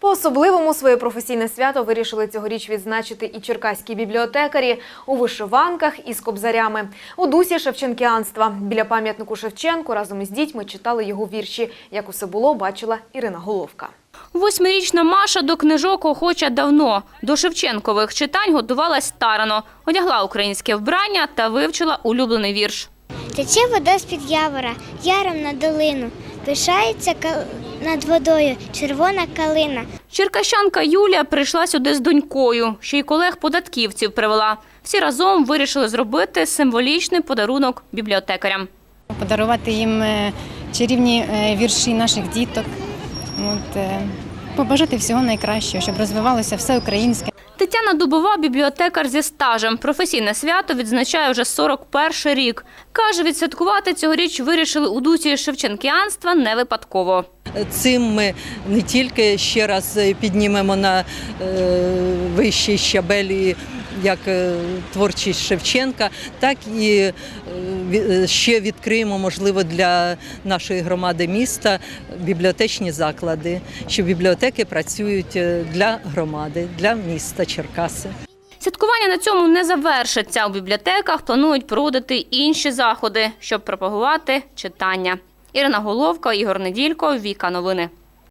По-особливому своє професійне свято вирішили цьогоріч відзначити і черкаські бібліотекарі у вишиванках із кобзарями. У дусі шевченкіанства. Біля пам'ятнику Шевченку разом із дітьми читали його вірші. Як усе було, бачила Ірина Головка. Восьмирічна Маша до книжок охоча давно. До Шевченкових читань готувалась старано. Одягла українське вбрання та вивчила улюблений вірш. Тече вода з-під явора, яром на долину. Пишається над водою червона калина. Черкащанка Юлія прийшла сюди з донькою, ще й колег-податківців привела. Всі разом вирішили зробити символічний подарунок бібліотекарям. подарувати їм е, чарівні е, вірші наших діток. От, е, побажати всього найкращого, щоб розвивалося все українське. Тетяна Дубова – бібліотекар зі стажем. Професійне свято відзначає вже 41 рік. Каже, відсвяткувати цьогоріч вирішили у дусі шевченкіанства не випадково. Цим ми не тільки ще раз піднімемо на е, вищий щабелі як е, творчість Шевченка, так і е, е, ще відкриємо, можливо, для нашої громади міста бібліотечні заклади, що бібліотеки працюють е, для громади, для міста Черкаси. Святкування на цьому не завершиться. У бібліотеках планують проводити інші заходи, щоб пропагувати читання. Ірина Головка, Ігор Неділько, Віка Новини.